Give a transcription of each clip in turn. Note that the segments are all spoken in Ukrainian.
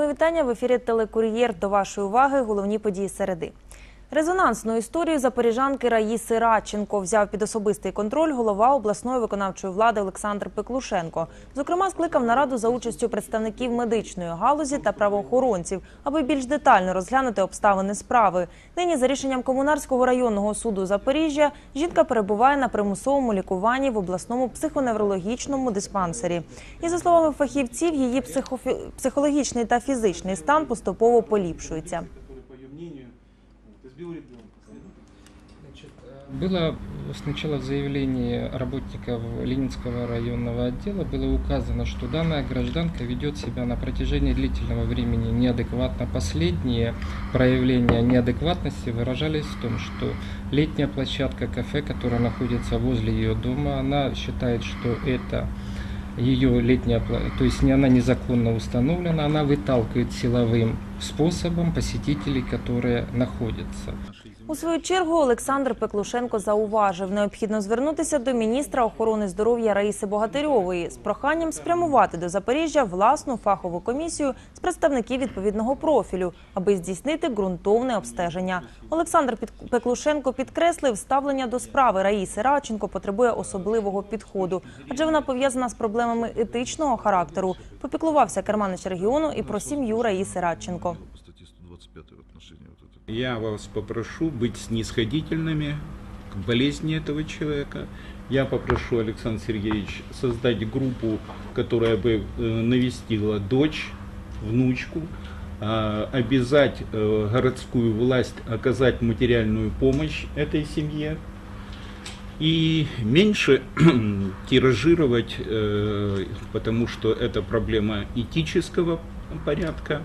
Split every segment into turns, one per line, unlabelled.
Мої вітання в ефірі Телекур'єр. До вашої уваги головні події середи. Резонансну історію запоріжанки Раїси Радченко взяв під особистий контроль голова обласної виконавчої влади Олександр Пеклушенко. Зокрема, скликав нараду за участю представників медичної галузі та правоохоронців, аби більш детально розглянути обставини справи. Нині за рішенням комунарського районного суду Запоріжжя жінка перебуває на примусовому лікуванні в обласному психоневрологічному диспансері. І за словами фахівців, її психофі... психологічний та фізичний стан поступово поліпшується.
Избил ребенка.
Значит, э, Было сначала в заявлении работников Ленинского районного отдела было указано, что данная гражданка ведет себя на протяжении длительного времени неадекватно. Последние проявления неадекватности выражались в том, что летняя площадка кафе, которая находится возле ее дома, она считает, что это ее летняя, пла- то есть не она незаконно установлена, она выталкивает силовым способом посетителей, которые находятся.
У свою чергу Олександр Пеклушенко зауважив, необхідно звернутися до міністра охорони здоров'я Раїси Богатирьової з проханням спрямувати до Запоріжжя власну фахову комісію з представників відповідного профілю, аби здійснити ґрунтовне обстеження. Олександр Пеклушенко підкреслив, ставлення до справи Раїси Радченко потребує особливого підходу, адже вона пов'язана з проблемами етичного характеру. Попіклувався керманич регіону і про сім'ю Раїси Радченко.
Я вас попрошу быть снисходительными к болезни этого человека. Я попрошу Александр Сергеевич создать группу, которая бы э, навестила дочь, внучку, а, обязать э, городскую власть оказать материальную помощь этой семье и меньше тиражировать, э, потому что это проблема этического порядка.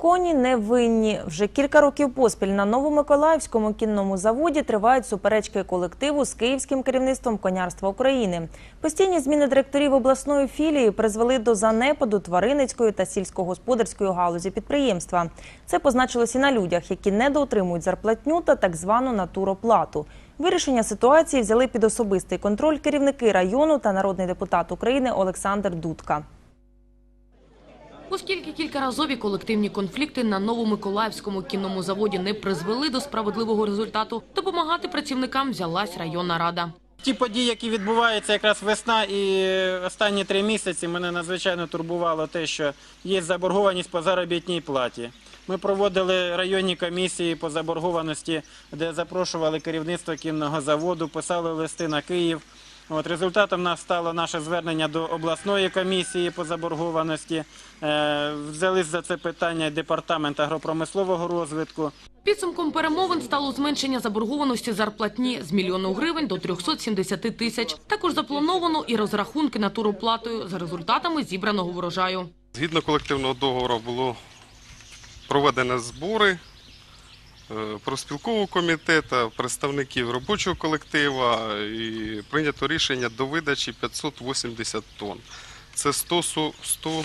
Коні не винні. Вже кілька років поспіль на Новомиколаївському кінному заводі тривають суперечки колективу з київським керівництвом конярства України. Постійні зміни директорів обласної філії призвели до занепаду тваринницької та сільськогосподарської галузі підприємства. Це позначилось і на людях, які недоотримують зарплатню та так звану натуроплату. Вирішення ситуації взяли під особистий контроль керівники району та народний депутат України Олександр Дудка.
Оскільки кількаразові колективні конфлікти на Новомиколаївському кінному заводі не призвели до справедливого результату, допомагати працівникам взялась районна рада.
Ті події, які відбуваються якраз весна і останні три місяці, мене надзвичайно турбувало те, що є заборгованість по заробітній платі. Ми проводили районні комісії по заборгованості, де запрошували керівництво кінного заводу, писали листи на Київ. От результатом нас стало наше звернення до обласної комісії по заборгованості. Е, взялись за це питання департамент агропромислового розвитку.
Підсумком перемовин стало зменшення заборгованості зарплатні з мільйону гривень до 370 тисяч. Також заплановано і розрахунки натуроплатою за результатами зібраного врожаю.
Згідно колективного договору було проведені збори профспілкового комітету, представників робочого колектива і прийнято рішення до видачі 580 тонн. Це 100, су- 100,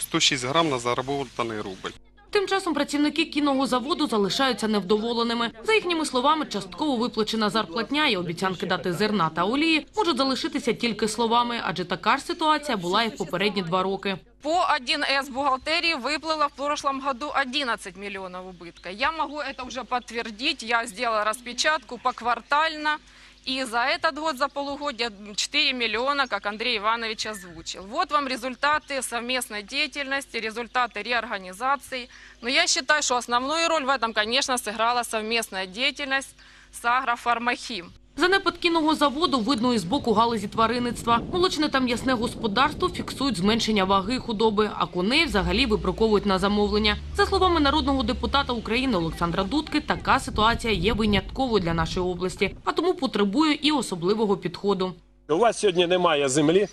106 грам на заработаний рубль.
Тим часом працівники кінного заводу залишаються невдоволеними. За їхніми словами, частково виплачена зарплатня і обіцянки дати зерна та олії можуть залишитися тільки словами, адже така ж ситуація була і в попередні два роки.
По 1С бухгалтерии выплыло в прошлом году 11 миллионов убытка. Я могу это уже подтвердить. Я сделала распечатку поквартально. И за этот год, за полугодие, 4 миллиона, как Андрей Иванович озвучил. Вот вам результаты совместной деятельности, результаты реорганизации. Но я считаю, что основную роль в этом, конечно, сыграла совместная деятельность с Агрофармахим.
Занепад кінного заводу видно і з боку галузі тваринництва. Молочне та м'ясне господарство фіксують зменшення ваги худоби, а коней взагалі вибраковують на замовлення. За словами народного депутата України Олександра Дудки, така ситуація є винятковою для нашої області, а тому потребує і особливого підходу.
У вас сьогодні немає землі,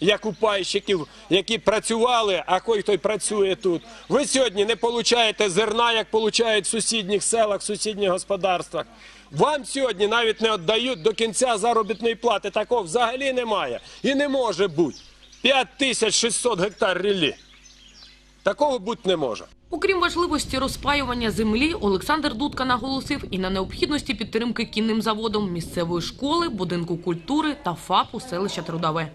як у пайщиків, які працювали, а кой хто працює тут. Ви сьогодні не получаєте зерна, як получають в сусідніх селах, в сусідніх господарствах. Вам сьогодні навіть не віддають до кінця заробітної плати. Такого взагалі немає. І не може бути. 5600 гектар ріллі. Такого бути не може.
Окрім важливості розпаювання землі, Олександр Дудка наголосив і на необхідності підтримки кінним заводом місцевої школи, будинку культури та ФАПу селища Трудове.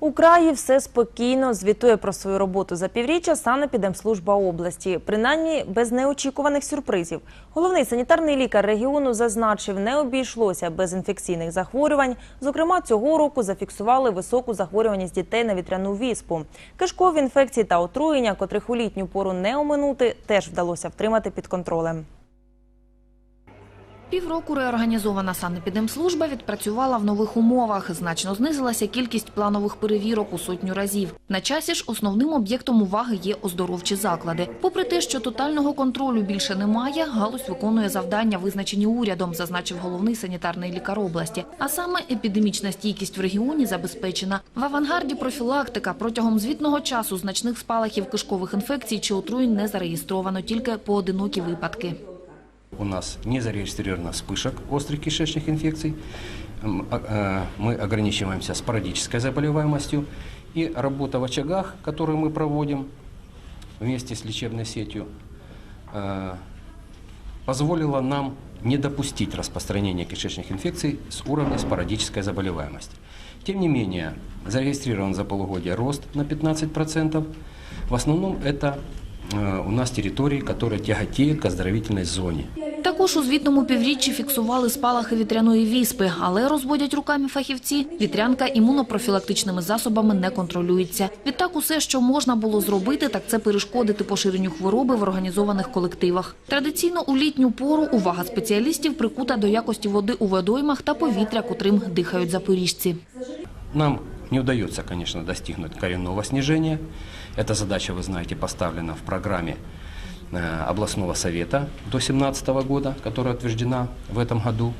У краї все спокійно звітує про свою роботу за півріччя санепідемслужба області, принаймні без неочікуваних сюрпризів. Головний санітарний лікар регіону зазначив, не обійшлося без інфекційних захворювань. Зокрема, цього року зафіксували високу захворюваність дітей на вітряну віспу. Кишкові інфекції та отруєння, котрих у літню пору не оминути, теж вдалося втримати під контролем.
Півроку реорганізована санепідемслужба відпрацювала в нових умовах. Значно знизилася кількість планових перевірок у сотню разів. На часі ж основним об'єктом уваги є оздоровчі заклади. Попри те, що тотального контролю більше немає, галузь виконує завдання, визначені урядом, зазначив головний санітарний лікар області. А саме епідемічна стійкість в регіоні забезпечена. В авангарді профілактика протягом звітного часу значних спалахів кишкових інфекцій чи отруєнь не зареєстровано, тільки поодинокі випадки.
У нас не зарегистрировано вспышек острых кишечных инфекций. А- э, Мы ограничиваемся спорадической заболеваемостью. И работа в очагах, которую мы проводим вместе с лечебной сетью, э, позволила нам не допустить распространения кишечных инфекций с уровня спорадической заболеваемости. Тем не менее, зарегистрирован за полугодие рост на 15%. В основном это у нас территории, которые тяготеют к оздоровительной зоне.
Також у звітному півріччі фіксували спалахи вітряної віспи, але розводять руками фахівці. Вітрянка імунопрофілактичними засобами не контролюється. Відтак, усе, що можна було зробити, так це перешкодити поширенню хвороби в організованих колективах. Традиційно у літню пору увага спеціалістів прикута до якості води у водоймах та повітря, котрим дихають запоріжці.
Нам не удается, конечно, достигнуть коренного снижения. Эта задача, вы знаете, поставлена в программе э, областного совета до 2017 года, которая утверждена в этом году.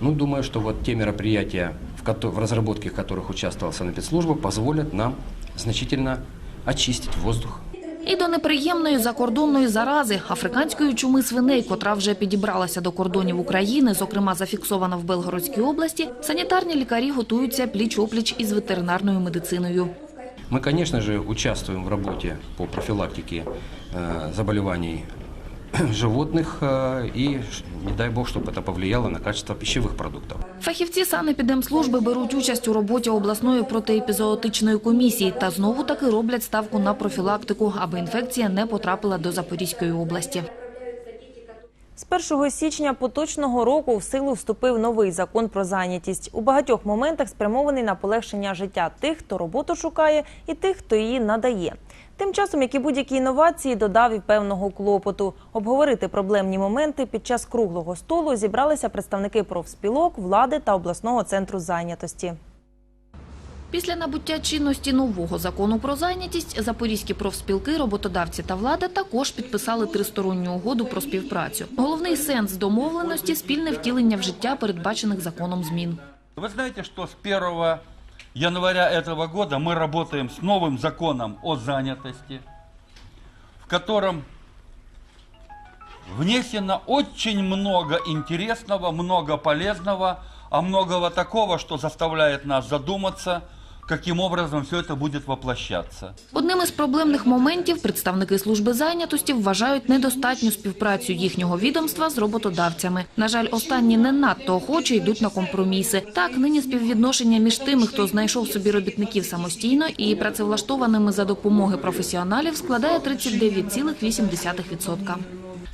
Ну, думаю, что вот те мероприятия, в, кото- в разработке которых участвовала санэпидслужба, позволят нам значительно очистить воздух.
І до неприємної закордонної зарази африканської чуми свиней, котра вже підібралася до кордонів України, зокрема зафіксована в Белгородській області, санітарні лікарі готуються пліч-опліч із ветеринарною медициною.
Мы, конечно же, участвуем в работе по профилактике э, заболеваний животных э, и ш- не дай бог, чтобы это повлияло на качество пищевых продуктов.
Фахівці санепідемслужби беруть участь у роботі обласної протиепізоотичної комісії та знову таки роблять ставку на профілактику, аби інфекція не потрапила до Запорізької області.
З 1 січня поточного року в силу вступив новий закон про зайнятість. У багатьох моментах спрямований на полегшення життя тих, хто роботу шукає, і тих, хто її надає. Тим часом, як і будь-які інновації, додав і певного клопоту. Обговорити проблемні моменти під час круглого столу зібралися представники профспілок, влади та обласного центру зайнятості.
Після набуття чинності нового закону про зайнятість запорізькі профспілки, роботодавці та влада також підписали тристоронню угоду про співпрацю. Головний сенс домовленості спільне втілення в життя передбачених законом змін.
Вы знаете, что с 1 января этого года мы работаем с новым законом о занятости, в котором внесено очень много интересного, много полезного, а многого такого, что заставляет нас задуматься, каким образом все это будет воплощаться.
Одним із проблемних моментів представники служби зайнятості вважають недостатню співпрацю їхнього відомства з роботодавцями. На жаль, останні не надто охоче йдуть на компроміси. Так, нині співвідношення між тими, хто знайшов собі робітників самостійно, і працевлаштованими за допомоги професіоналів, складає 39,8%.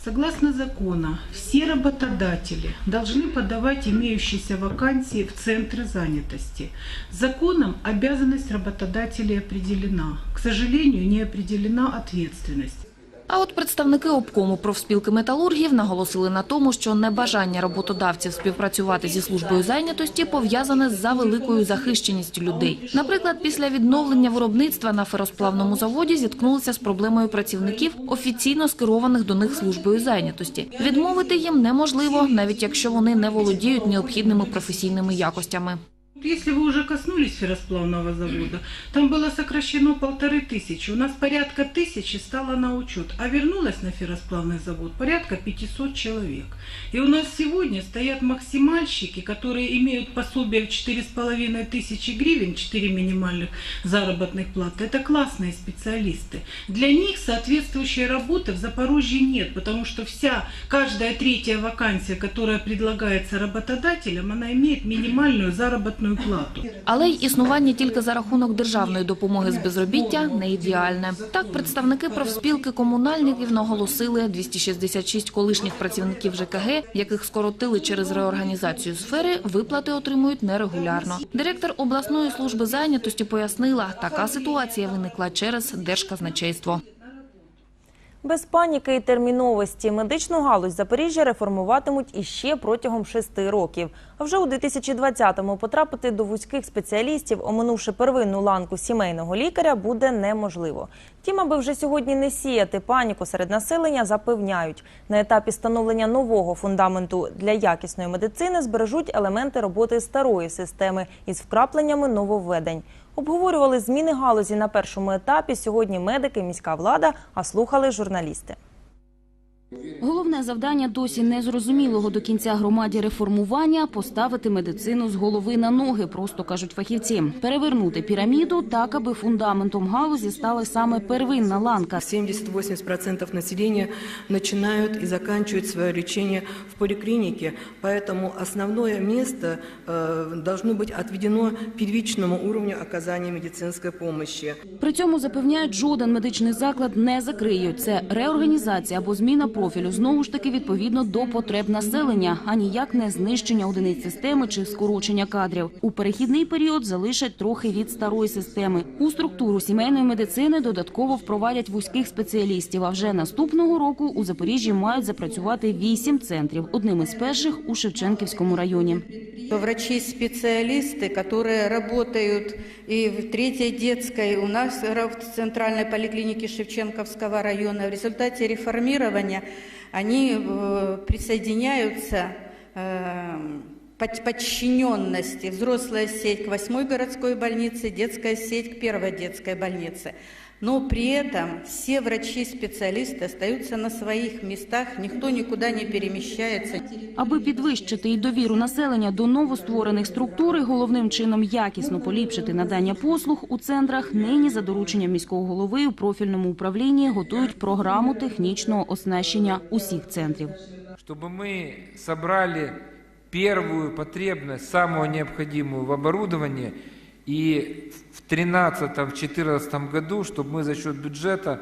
Согласно закону, все работодатели должны подавать имеющиеся вакансии в центры занятости. Законом обязанность работодателей определена. К сожалению, не определена ответственность.
А от представники обкому профспілки металургів наголосили на тому, що небажання роботодавців співпрацювати зі службою зайнятості пов'язане з завеликою захищеністю людей. Наприклад, після відновлення виробництва на феросплавному заводі зіткнулися з проблемою працівників, офіційно скерованих до них службою зайнятості. Відмовити їм неможливо, навіть якщо вони не володіють необхідними професійними якостями.
Если вы уже коснулись ферросплавного завода, там было сокращено полторы тысячи. У нас порядка тысячи стало на учет, а вернулось на ферросплавный завод порядка 500 человек. И у нас сегодня стоят максимальщики, которые имеют пособие в 4,5 тысячи гривен, 4 минимальных заработных платы. Это классные специалисты. Для них соответствующей работы в Запорожье нет, потому что вся, каждая третья вакансия, которая предлагается работодателям, она имеет минимальную заработную заработную плату.
Але й існування тільки за рахунок державної допомоги з безробіття не ідеальне. Так, представники профспілки комунальників наголосили, 266 колишніх працівників ЖКГ, яких скоротили через реорганізацію сфери, виплати отримують нерегулярно. Директор обласної служби зайнятості пояснила, така ситуація виникла через держказначейство.
Без паніки і терміновості медичну галузь Запоріжжя реформуватимуть іще протягом шести років. А вже у 2020-му потрапити до вузьких спеціалістів, оминувши первинну ланку сімейного лікаря, буде неможливо. Втім, аби вже сьогодні не сіяти паніку серед населення, запевняють, на етапі становлення нового фундаменту для якісної медицини збережуть елементи роботи старої системи із вкрапленнями нововведень. Обговорювали зміни галузі на першому етапі. Сьогодні медики, міська влада, а слухали журналісти.
Головне завдання досі незрозумілого до кінця громаді реформування поставити медицину з голови на ноги, просто кажуть фахівці. Перевернути піраміду так, аби фундаментом галузі стала саме первинна ланка.
70-80% населения начинают и заканчивают свое лечение в поликлинике, поэтому основное место э, должно быть отведено первичному уровню оказания медицинской помощи.
При цьому запевняють, жоден медичний заклад не закриють. Це реорганізація або зміна профілю знову ж таки відповідно до потреб населення, а ніяк не знищення одиниць системи чи скорочення кадрів. У перехідний період залишать трохи від старої системи. У структуру сімейної медицини додатково впровадять вузьких спеціалістів. А вже наступного року у Запоріжжі мають запрацювати вісім центрів. Одним із перших у Шевченківському районі.
Врачи-специалисты, которые работают и в третьей детской, у нас в центральной поликлинике Шевченковского района. В результате реформирования они э, присоединяются э, под- подчиненности. Взрослая сеть к восьмой городской больнице, детская сеть к первой детской больнице Но при этом все врачи-специалисты остаются на своих местах, никто никуда не перемещается.
Аби підвищити і довіру населення до новостворених структур, і головним чином якісно поліпшити надання послуг у центрах, нині за дорученням міського голови у профільному управлінні готують програму технічного оснащення усіх центрів.
чтобы мы собрали первую потребность, самую необходимую в оборудовании, и в 2013-2014 году, чтобы мы за счет бюджета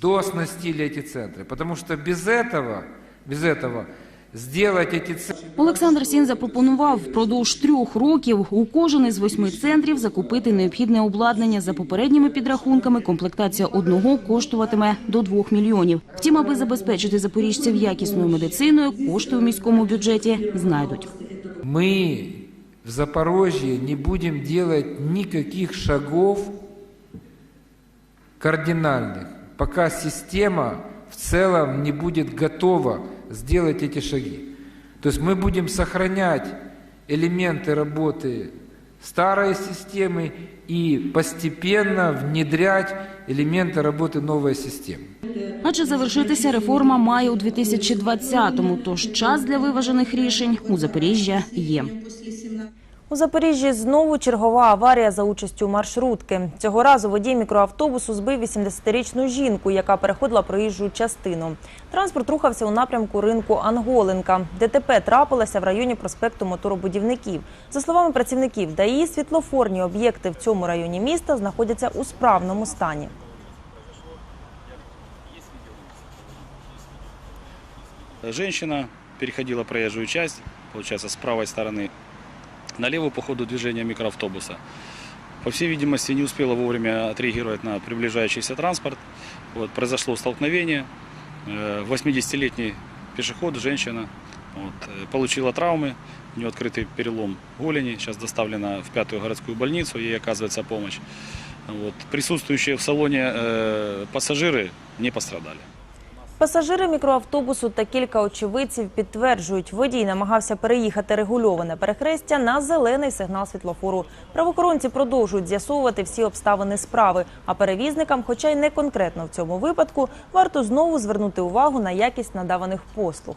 дооснастили эти центры. Потому что без этого, без этого сделать эти центры...
Олександр Сін запропонував впродовж трьох років у кожен із восьми центрів закупити необхідне обладнання. За попередніми підрахунками комплектація одного коштуватиме до двох мільйонів. Втім, аби забезпечити запоріжців якісною медициною, кошти у міському бюджеті знайдуть.
Мы в Запорожье не будем делать никаких шагов кардинальных, пока система в целом не будет готова сделать эти шаги. То есть мы будем сохранять элементы работы старой системы и постепенно внедрять элементы работы новой системы.
Адже завершитися реформа має у 2020-му, тож час для виважених рішень у Запоріжжя є.
У Запоріжжі знову чергова аварія за участю маршрутки. Цього разу водій мікроавтобусу збив 80-річну жінку, яка переходила проїжджу частину. Транспорт рухався у напрямку ринку Анголинка. ДТП трапилося в районі проспекту моторобудівників. За словами працівників ДАІ, світлофорні об'єкти в цьому районі міста знаходяться у справному стані.
Женщина переходила проезжую часть, получается, с правой стороны налево по ходу движения микроавтобуса. По всей видимости, не успела вовремя отреагировать на приближающийся транспорт. Вот, произошло столкновение. Э, 80-летний пешеход, женщина, вот, э, получила травмы, у нее открытый перелом голени, сейчас доставлена в пятую городскую больницу, ей оказывается помощь. Вот. Присутствующие в салоне э, пассажиры не пострадали.
Пасажири мікроавтобусу та кілька очевидців підтверджують, водій намагався переїхати регульоване перехрестя на зелений сигнал світлофору. Правоохоронці продовжують з'ясовувати всі обставини справи. А перевізникам, хоча й не конкретно в цьому випадку, варто знову звернути увагу на якість надаваних послуг.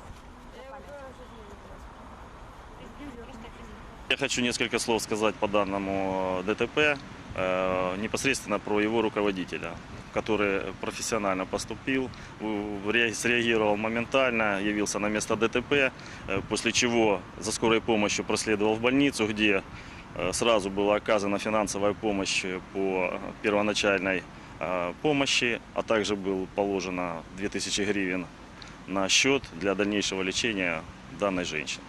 Я хочу несколько слов сказать по данному ДТП, э, непосредственно про его руководителя, который профессионально поступил, в- ре- среагировал моментально, явился на место ДТП, э, после чего за скорой помощью проследовал в больницу, где Э, Сразу была оказана финансовая помощь по первоначальной э, помощи, а также был положено 2000 гривен на счет для дальнейшего лечения данной женщины.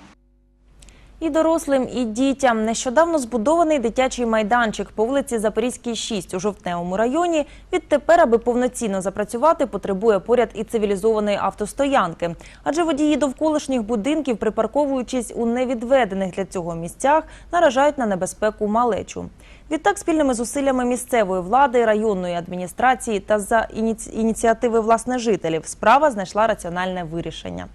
І дорослим, і дітям нещодавно збудований дитячий майданчик по вулиці Запорізькій, 6 у Жовтневому районі. Відтепер, аби повноцінно запрацювати, потребує поряд і цивілізованої автостоянки. Адже водії довколишніх будинків, припарковуючись у невідведених для цього місцях, наражають на небезпеку малечу. Відтак, спільними зусиллями місцевої влади, районної адміністрації та за ініці- ініціативи власне жителів справа знайшла раціональне вирішення.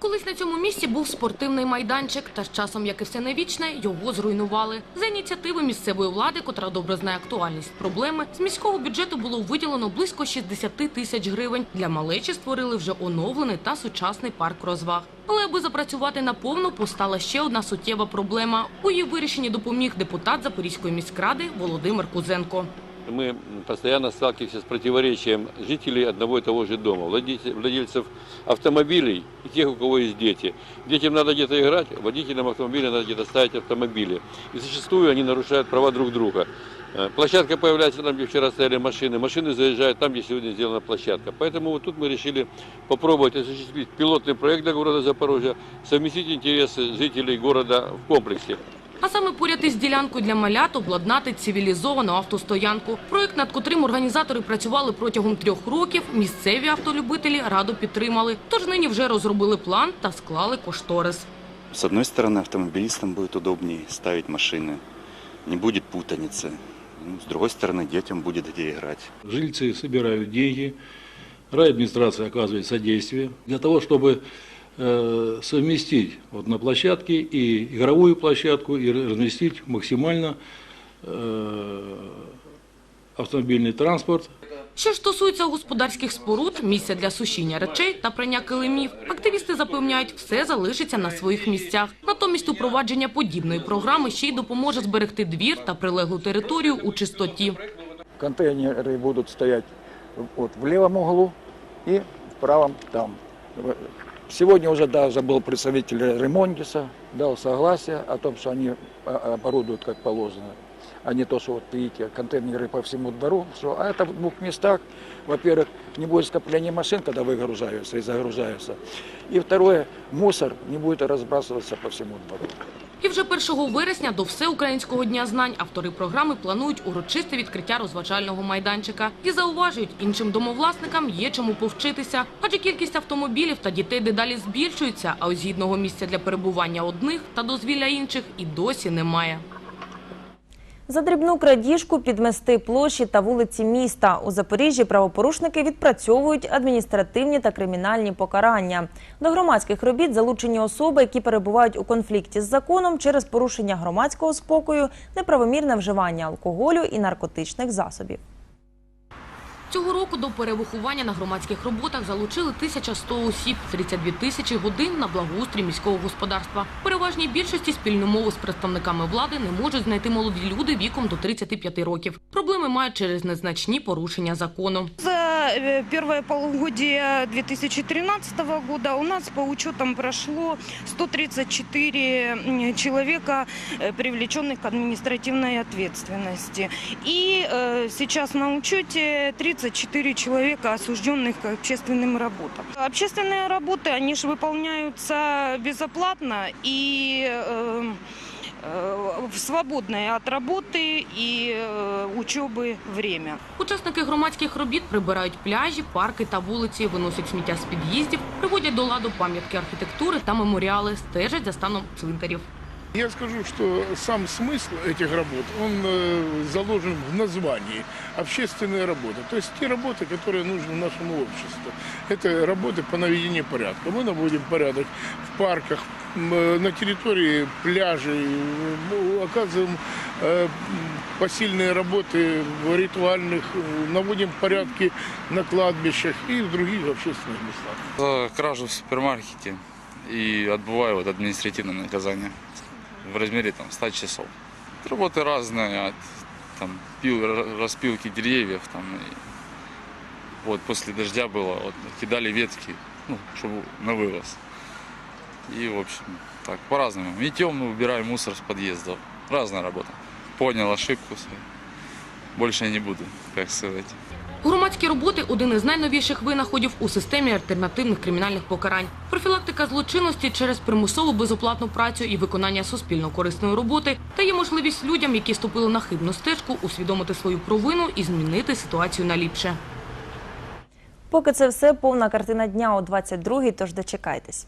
Колись на цьому місці був спортивний майданчик, та з часом, як і все невічне, його зруйнували. За ініціативи місцевої влади, котра добре знає актуальність проблеми, з міського бюджету було виділено близько 60 тисяч гривень. Для малечі створили вже оновлений та сучасний парк розваг. Але аби запрацювати наповну, постала ще одна суттєва проблема. У її вирішенні допоміг депутат Запорізької міськради Володимир Кузенко.
Мы постоянно сталкиваемся с противоречием жителей одного и того же дома, владельцев, автомобилей и тех, у кого есть дети. Детям надо где-то играть, водителям автомобиля надо где-то ставить автомобили. И зачастую они нарушают права друг друга. Э, Площадка появляется там, где вчера стояли машины, машины заезжают там, где сегодня сделана площадка. Поэтому вот тут мы решили попробовать осуществить пилотный проект для города Запорожья, совместить интересы жителей города в комплексе.
А саме поряд із ділянкою для малят обладнати цивілізовану автостоянку. Проект, над котрим організатори працювали протягом трьох років, місцеві автолюбителі раду підтримали. Тож нині вже розробили план та склали кошторис.
С одной стороны, автомобилистам будет удобнее ставить машины, не будет путаницы. Ну, С другой стороны, детям будет где играть.
Жильцы собирают деньги, райадминистрация оказывает содействие для того, чтобы э, совместить вот на площадке и игровую площадку и разместить максимально э, автомобильный транспорт
Що ж стосується господарських споруд, місця для сушіння речей та прання килимів, активісти запевняють, все залишиться на своїх місцях. Натомість упровадження подібної програми ще й допоможе зберегти двір та прилеглу територію у чистоті.
Контейнеры будут стоять вот в левом углу и в правом там. Сегодня уже даже был представитель Ремондиса, дал согласие о том, что они а, оборудуют как положено, а не то, что вот видите, контейнеры по всему двору. Что, а это в двух местах, во-первых, не будет скопления машин, когда выгружаются и загружаются. И второе, мусор не будет разбрасываться по всему двору.
І вже 1 вересня до Всеукраїнського дня знань автори програми планують урочисте відкриття розважального майданчика. І зауважують, іншим домовласникам є чому повчитися. Адже кількість автомобілів та дітей дедалі збільшується, а ось гідного місця для перебування одних та дозвілля інших і досі немає.
За дрібну крадіжку підмести площі та вулиці міста. У Запоріжжі правопорушники відпрацьовують адміністративні та кримінальні покарання. До громадських робіт залучені особи, які перебувають у конфлікті з законом через порушення громадського спокою, неправомірне вживання алкоголю і наркотичних засобів.
Цього року до перевиховання на громадських роботах залучили 1100 осіб, 32 тисячі годин на благоустрій міського господарства. Переважній більшості спільну мову з представниками влади не можуть знайти молоді люди віком до 35 років. Проблеми мають через незначні порушення закону.
За е, перше полугодие 2013 року у нас по учетам пройшло 134 чоловіка, е, привлечених к адміністративної відповідальності. І зараз э, на учеті 30 24 человека, осужденных к общественным работам. Общественные работы, они же выполняются безоплатно и э, в свободне від роботи і э, учоби время.
Учасники громадських робіт прибирають пляжі, парки та вулиці, виносять сміття з під'їздів, приводять до ладу пам'ятки архітектури та меморіали, стежать за станом цвинтарів.
Я скажу, что сам смысл этих работ, он э, заложен в названии общественные работы. То есть те работы, которые нужны нашему обществу. Это работы по наведению порядка. Мы наводим порядок в парках, м, э, на территории пляжей, э, оказываем э, м, посильные работы в ритуальных, э, наводим порядки на кладбищах и в других общественных местах.
За кражу в супермаркете и отбываю вот административное наказание В размере там 100 часов. Работы разные, от там, пил, ра- распилки деревьев, там, и вот после дождя было, вот, кидали ветки, ну, чтобы на вывоз. И, в общем, так, по-разному. И темно убираем мусор с подъездов. разная работа. Понял ошибку свою. Больше не буду, как сказать.
Громадські роботи – один із найновіших винаходів у системі альтернативних кримінальних покарань. Профілактика злочинності через примусову безоплатну працю і виконання суспільно корисної роботи дає можливість людям, які ступили на хибну стежку, усвідомити свою провину і змінити ситуацію на ліпше.
Поки це все повна картина дня о 22-й, тож дочекайтесь.